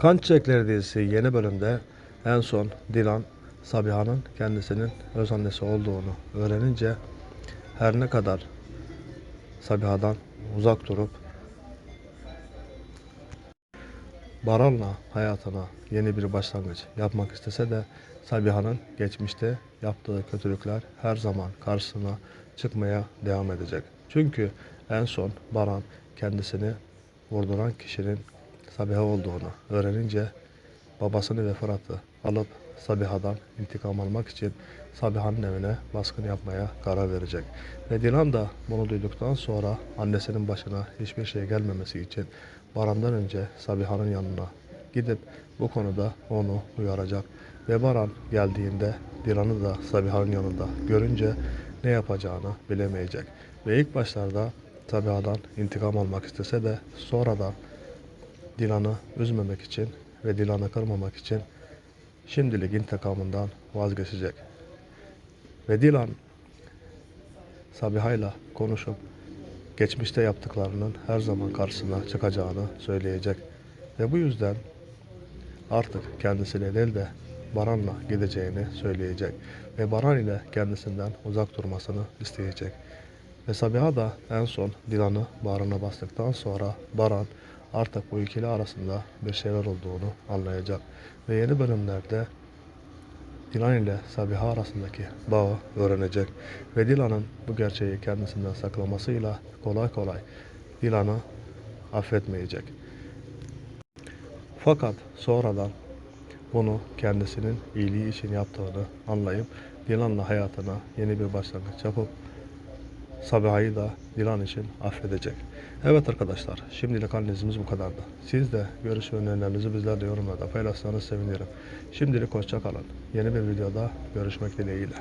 Kan Çiçekleri dizisi yeni bölümde en son Dilan Sabiha'nın kendisinin öz annesi olduğunu öğrenince her ne kadar Sabiha'dan uzak durup Baran'la hayatına yeni bir başlangıç yapmak istese de Sabiha'nın geçmişte yaptığı kötülükler her zaman karşısına çıkmaya devam edecek. Çünkü en son Baran kendisini vurduran kişinin Sabiha olduğunu öğrenince babasını ve Fırat'ı alıp Sabiha'dan intikam almak için Sabiha'nın evine baskın yapmaya karar verecek. Ve Dilan da bunu duyduktan sonra annesinin başına hiçbir şey gelmemesi için Baran'dan önce Sabiha'nın yanına gidip bu konuda onu uyaracak. Ve Baran geldiğinde Dilan'ı da Sabiha'nın yanında görünce ne yapacağını bilemeyecek. Ve ilk başlarda Sabiha'dan intikam almak istese de sonradan Dilan'ı üzmemek için ve Dilan'ı kırmamak için şimdilik intikamından vazgeçecek. Ve Dilan Sabiha'yla konuşup geçmişte yaptıklarının her zaman karşısına çıkacağını söyleyecek. Ve bu yüzden artık kendisiyle değil de Baran'la gideceğini söyleyecek. Ve Baran ile kendisinden uzak durmasını isteyecek. Ve Sabiha da en son Dilan'ı bağrına bastıktan sonra Baran artık bu ikili arasında bir şeyler olduğunu anlayacak. Ve yeni bölümlerde Dilan ile Sabiha arasındaki bağı öğrenecek. Ve Dilan'ın bu gerçeği kendisinden saklamasıyla kolay kolay Dilan'ı affetmeyecek. Fakat sonradan bunu kendisinin iyiliği için yaptığını anlayıp Dilan'la hayatına yeni bir başlangıç yapıp Sabiha'yı da Dilan için affedecek. Evet arkadaşlar şimdilik analizimiz bu kadardı. Siz de görüş ve önerilerinizi bizlerle yorumlarda paylaşsanız sevinirim. Şimdilik hoşça kalın. Yeni bir videoda görüşmek dileğiyle.